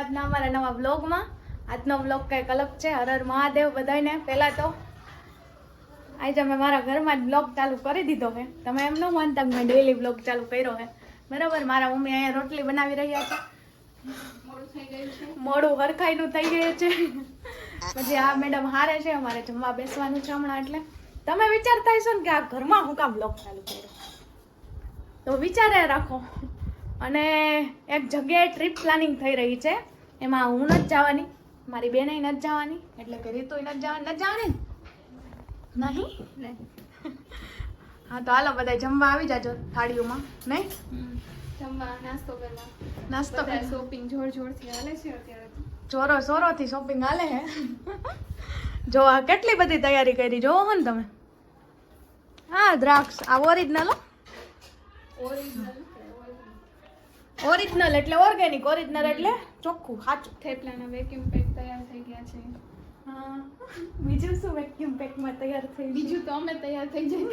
આજના અમારા નવા વ્લોગમાં. આજનો વ્લોગ કંઈક અલગ છે હર હર મહાદેવ બધાને પહેલાં તો આજે મેં મારા ઘરમાં જ બ્લોગ ચાલુ કરી દીધો છે. તમે એમ ન માનતા મેં ડેલી બ્લોગ ચાલુ કર્યો છે. બરાબર, મારા મમ્મી અહીંયા રોટલી બનાવી રહ્યા છે. મોડું હરખાઈનું થઈ ગયું છે. પછી આ મેડમ હારે છે, અમારે જમવા બેસવાનું છે હમણાં એટલે. તમે વિચારતા હશો ને કે આ ઘરમાં હું કામ બ્લોગ ચાલુ કર્યો? તો વિચારે રાખો. અને એક જગ્યાએ ટ્રીપ પ્લાનિંગ થઈ રહી છે. એમાં હું નથી જવાની મારી બેને નથી જવાની એટલે કે રીતુ નથી જવાની નથી જવાની? નહીં? હા તો હાલો બધા જમવા આવી જાજો થાળીઓમાં નહીં? જમવા નાસ્તો કરવા. નાસ્તો બધા શોપિંગ જોર જોરથી હાલે છે અત્યારે સોરોથી શોપિંગ હાલે હે? જો આ કેટલી બધી તૈયારી કરી જોવો હો ને તમે. હા દ્રાક્ષ આ ઓરિજિનલ ઓરિજિનલ ઓરિજિનલ એટલે ઓર્ગેનિક ઓરિજિનલ એટલે ચોખ્ખું સાચું. થેપલાના વેક્યુમ પેક તૈયાર થઈ ગયા છે. હા. બીજું શું વેક્યુમ પેકમાં તૈયાર થઈ બીજું તો અમે તૈયાર થઈ જઈએ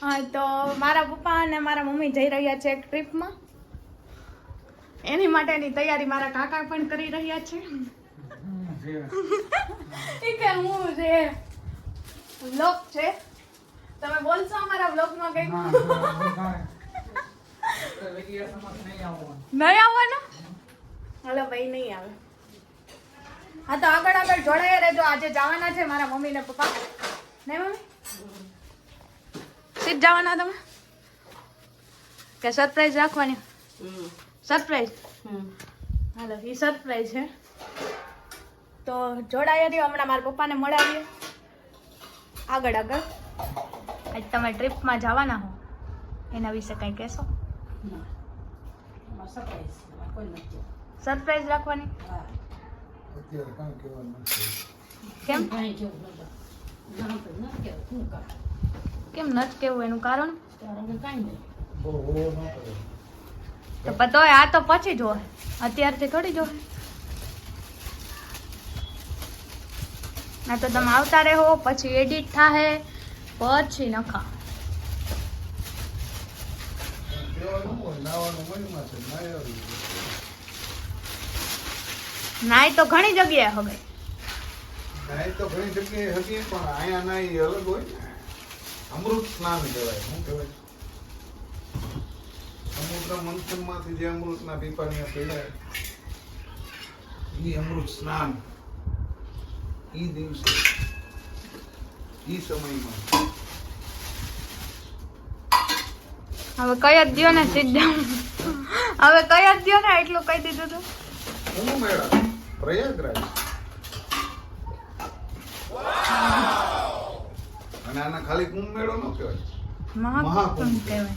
હા તો મારા પપ્પા અને મારા મમ્મી જઈ રહ્યા છે એક ટ્રીપમાં એની માટેની તૈયારી મારા કાકા પણ કરી રહ્યા છે. એ કે હું જે વ્લોગ છે. તમે બોલશો અમારા વ્લોગમાં કંઈક? નહીં આવવાનો. હાલો ભાઈ નહીં આવે. હા તો આગળ આગળ જોડાયા રહેજો. આજે જવાના છે મારા મમ્મી ને પપ્પા. નહીં મમ્મી? સીટ જવાના તમે? કે સરપ્રાઈઝ રાખવાની? સરપ્રાઈઝ હાલો એ સરપ્રાઈઝ છે. તો જોડાયા રહ્યો હમણાં મારા પપ્પાને મળાવીએ. આગળ આગળ. આજ તમે ટ્રીપમાં જવાના હો. એના વિશે કંઈ કહેશો? સરપ્રાઈઝ રાખવાની. કેમ કેમ નથી કેવું એનું કારણ ન. તો આ તો પછી જો અત્યારથી થોડી જો આ તો તમે આવતા રહો પછી એડિટ થાય પછી નખા કહેવાનું હોય, નાવાનું મનમાં છે, નાય તો ઘણી જગ્યાએ હવે. નાય તો ઘણી જગ્યાએ હતી પણ અહીંયા નાય અલગ હોય ને. અમૃત સ્નાન કહેવાય શું કહેવાય? સમુદ્ર મંથનમાંથી જે અમૃતના ટીપાની પીડાય ઈ અમૃત સ્નાન. ઈ દિવસે ઈ સમયમાં. હવે કઈ જ દો ને સીધા હવે કઈ જ દો ને એટલું કહી દીધું તું. કુંભ પ્રયાગરાજ. અને આના ખાલી કુંભ મેળો ન કહેવાય. મહાકુંભ મહાકુંભ. કહેવાય.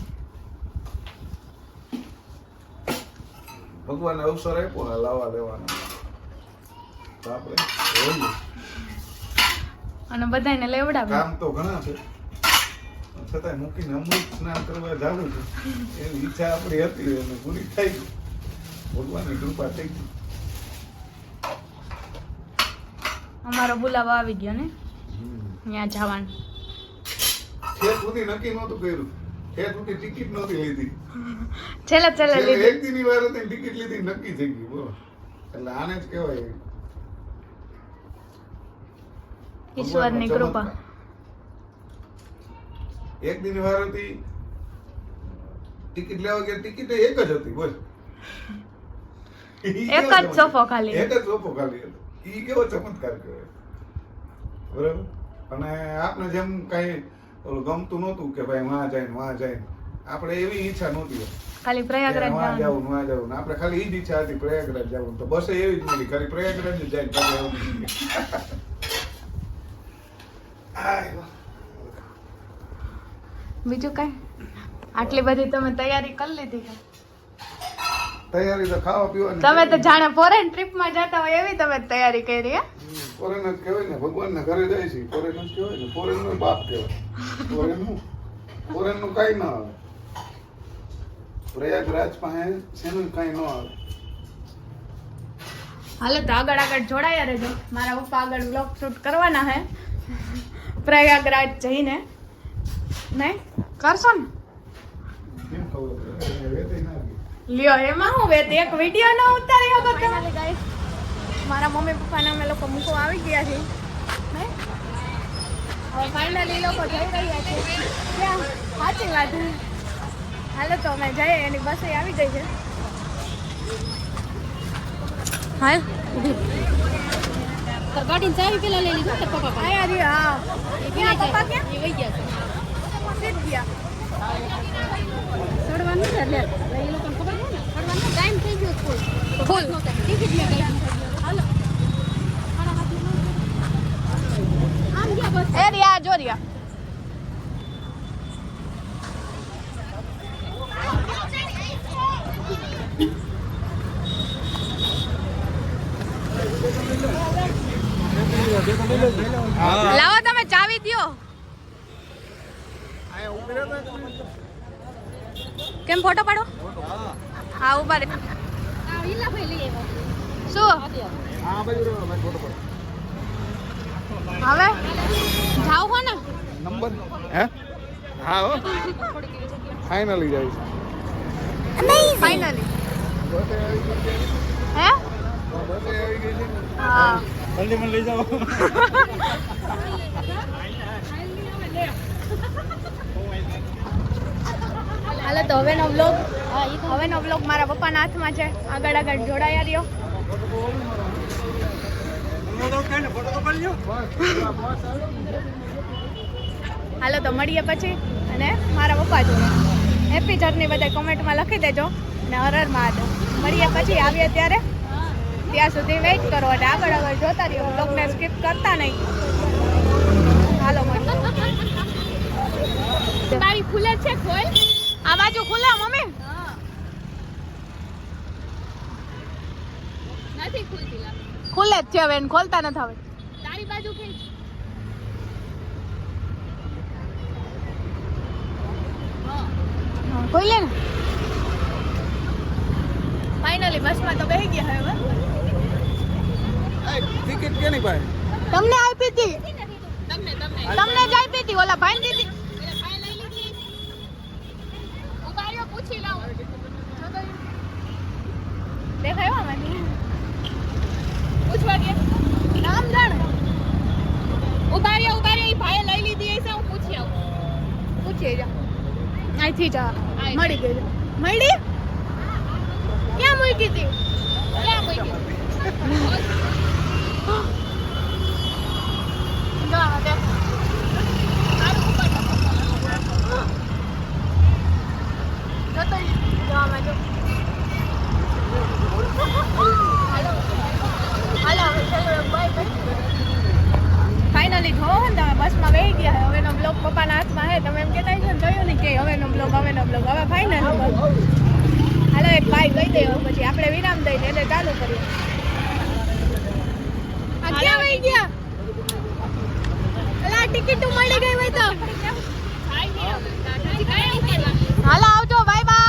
ભગવાને અવસર આપ્યો ને લાવા લેવાનો આપણે અને બધાને લેવડાવે કામ તો ઘણા છે. છતાંય મૂકીને અમૃત સ્નાન કરવા જવું છું. એવી ઈચ્છા આપણી હતી અને પૂરી થઈ ગઈ. ભગવાનની કૃપા થઈ ગઈ. અમારો બોલાવો આવી ગયો ને? ત્યાં જવાનું. ઠેર સુધી નક્કી નહોતું કર્યું. સુધી ટિકિટ નહોતી લીધી. છેલ્લા છેલ્લે લીધું. એક દીની વાર હતી ટિકિટ લીધી નક્કી થઈ ગઈ બોલો. એટલે આને જ કહેવાય. ઈશ્વરની કૃપા. એક દિન વાર હતી. ટિકિટ લેવા ગયા ટિકિટ એક જ હતી બોલ. એક જ સોફો ખાલી. એક જ સોફો ખાલી હતો. ઈ કેવો ચમત્કાર કહેવાય. બરાબર? અને આપને જેમ કઈ ઓલું ગમતું નહોતું કે ભાઈ વાં જાય વાં જાય આપણે એવી ઈચ્છા નહોતી ખાલી પ્રયાગરાજ વાં જવું વાં જવું આપણે ખાલી ઈ જ ઈચ્છા હતી પ્રયાગરાજ જવું તો બસ એવી જ મળી. ખાલી પ્રયાગરાજ જ જાય ને પાછું આવવું. આય વાહ. બીજું કઈ? આટલી બધી તમે તૈયારી કરી લીધી તૈયારી તો ખાવા પીવાની તમે તો જાણે ફોરેન ટ્રીપમાં જતા હોય એવી તમે તૈયારી કરી હે? ફોરેન જ કહેવાય ને ભગવાનના ઘરે જાય છે. ફોરેન જ કહેવાય ને ફોરેન નો બાપ કહેવાય. ફોરેનનું ફોરેનનું કઈ ના આવે. પ્રયાગરાજ પાસે શેનું કઈ ન આવે. હાલો તો આગળ આગળ જોડાયા રહેજો. મારા પપ્પા આગળ વ્લોગ શૂટ કરવાના હે. પ્રયાગરાજ જઈને. નહીં? કરશો ને. લ્યો એમાં હું વેત એક વીડિયો ન ઉતારી હતો તમે ગાઈસ મારા મમ્મી પપ્પાને અમે લોકો મૂકવા આવી ગયા છે હવે ફાઇનલી લોકો જઈ રહ્યા છે. ક્યાં? સાચી વાત હાલો તો અમે જઈએ એની બસ આવી ગઈ છે. હાલ ગાડી ચાવી પેલા લઈ લીધું પપ્પા પાસે. આયા રે હા. ક્યાં પપ્પા ક્યાં? એ વહી ગયા છે. સીધ ગયા. ચડવાનું છે એટલે. એ લોકોને ખબર હોય ને ચડવાનો ટાઈમ થઈ ગયો ફૂલ ફૂલ ટિકિટ મેં કરી હાલો. આમ ગયા બસ. એ રિયા જો રિયા. લાવો તમે ચાવી દ્યો કેમ ફોટો પાડો? હા ઊભા રે. શું? હવે? જાવ હો ને. નંબર? હે? હા હો. ફાઇનલી જાય ફાઇનલી હે? હા. જલ્દી મને લઈ જાઓ. હાલો તો હવેનો વ્લોગ હવેનો બ્લોગ મારા પપ્પાના હાથમાં છે. આગળ આગળ જોડાયા રહ્યો. હાલો તો મળીએ પછી અને મારા પપ્પા જોડે. હેપી જર્ની બધા કોમેન્ટમાં લખી દેજો અને હરર મહાદેવ. મળીએ પછી, આવીએ ત્યારે. ત્યાં સુધી વેઇટ કરો અને આગળ આગળ જોતા રહ્યો. બ્લોગને સ્કીપ કરતા નહીં. હાલો મળીએ. તારી ખુલે છે ખોલ. આ બાજુ ખુલ્લા મમ્મી. નથી ખુલતી લા જ છે હવે એને ખોલતા નથી હવે. તારી બાજુ ખેંચ ખોલે ને. ફાઇનલી બસમાં તો બેહી ગયા હવે. ટિકિટ કેની પાસે? તમને આપી હતી. તમને તમને. તમને જ આપી હતી ઓલા ભાઈ દીધી એટલે ભાઈ લઈ લીધી ઊભા રહ્યો પૂછી લઉં દેખાયો આમાંથી પૂછવા ગયા. નામ જાણ ભાઈએ લઈ લીધી હું પૂછી આવું. પૂછી જા. અહીંથી જા. મળી ગઈ. મળી? ક્યાં મૂકી હતી ક્યાં મૂકી જો આ દે. જો તો જો આમાં જો હાલો હાલો હવે ચલો બાય ફાઇનલી જો ને તમે બસમાં બેસી ગયા હવે હવેનો બ્લોગ પપ્પાના હાથમાં હે તમે એમ કહેતા હશો ને જોયું ને કે હવેનો બ્લોગ હવેનો બ્લોગ હવે ફાઇનલ હાલો એક ભાઈ કહી દે પછી આપણે વિરામ દઈને એટલે ચાલુ કરીએ. આ ક્યાં વહી ગયા? અલા ટિકિટ મળી ગઈ હોય તો. હાલો આવજો બાય બાય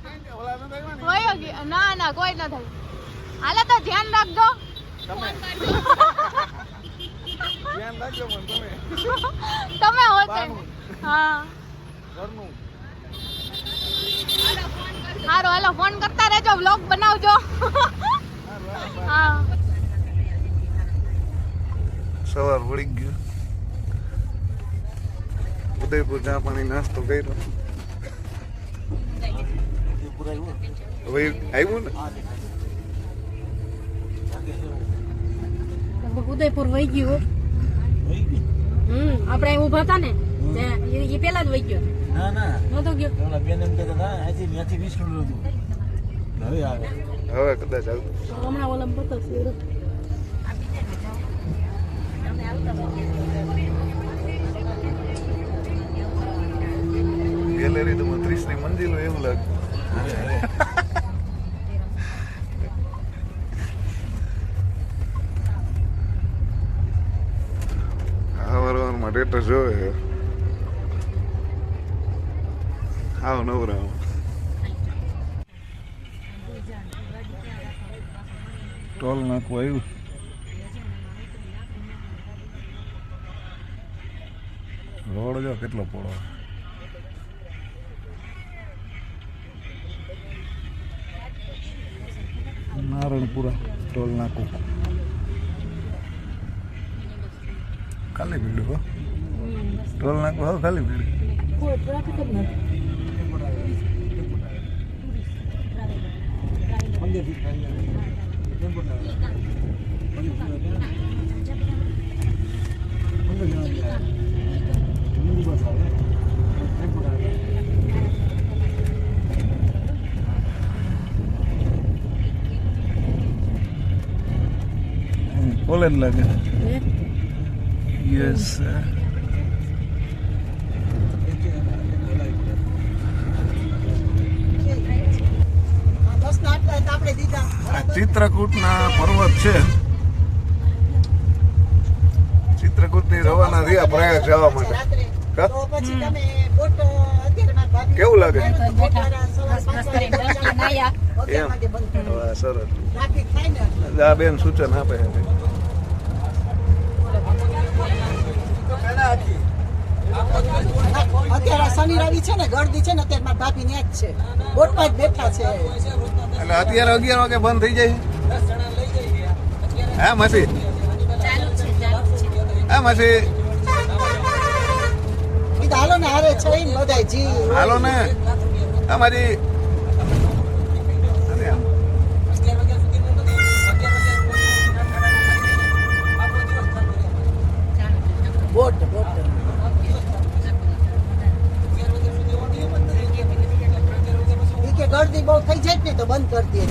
ને ને કોઈ ન થાય. હાલે તો ધ્યાન રાખજો. તમે. ધ્યાન રાખજો પણ તમે. તમે હો હા. ઘરનું. હાલો ફોન કરતા રહેજો વ્લોગ બનાવજો. હા. સવાર વળી ગયું. ઉદયપુર ચા પાણી નાસ્તો કર્યો. હવે આવ્યું ને? ઉદયપુર વહી ગયું હમ આપણે ઊભા હતા ને એ- પેલા જ વહી ગયો. ના ના. નતો ગયો. ઓલા બેન એમ કહેતા હતા અહીંથી ત્યાંથી વીસ કિલોમીટર હતું. હવે આવે. હવે કદાચ આવું. હમણાં ઓલા બતાવશે. ગેલેરી તો ત્રીસની મંજિલ હોય એવું લાગે. આ વારવારમાં ડેટા જોવે. આવ નવરાવ ટોલ નાખવું આવ્યું. રોડ જો કેટલો પોળો. નારણપુરા ટોલ નાકું ખાલી ભીડ હો ટોલ નાકું હવે ખાલી ભીડ કોઈ ટ્રાફિક જ લાગે યસ ચિત્રકૂટના પર્વત છે. ચિત્રકૂટની રવાના રહ્યા પ્રયાગ જવા માટે. કેવું લાગે? એમ. સરસ. આ બેન સૂચન આપે છે અત્યારે શનિ રવિ છે ને ગરદી છે ને અત્યારે મારા ભાભી ને જ છે. બોટમાં જ બેઠા છે. એટલે અત્યારે અગિયાર વાગે બંધ થઈ જાય. હા માસી. હા માસી. હાલો ને હારે છે બધા જી. હાલો ને. હા જાય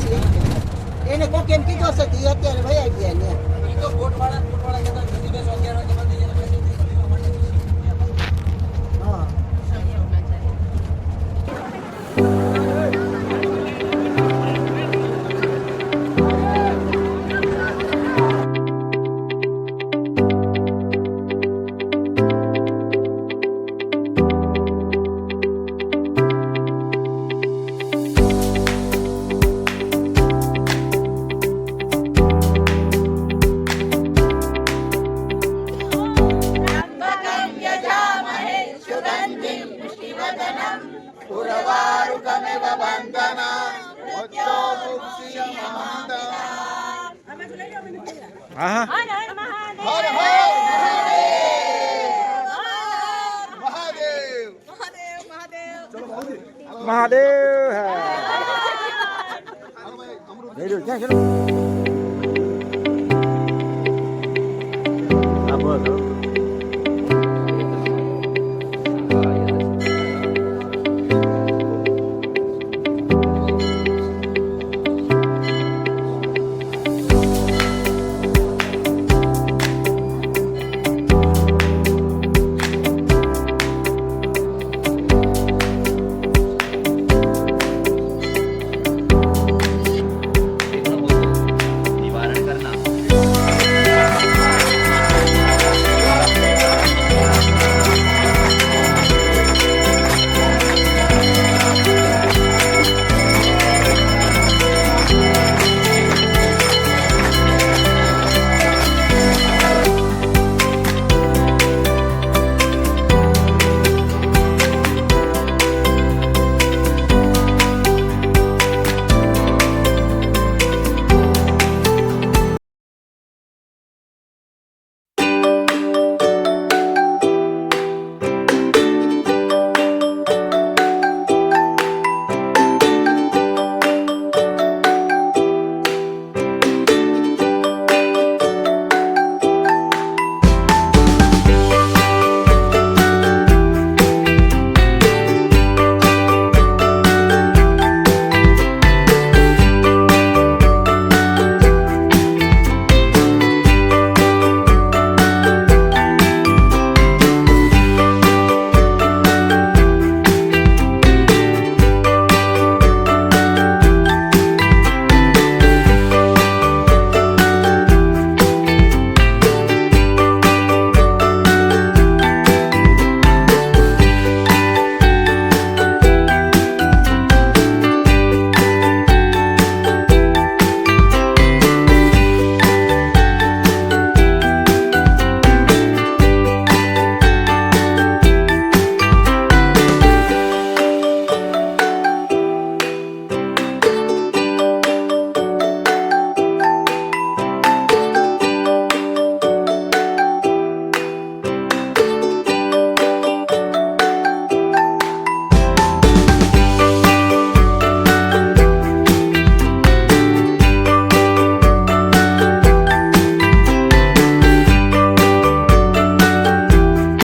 મહાદેવ. ક્યાં ચલો હા. બસ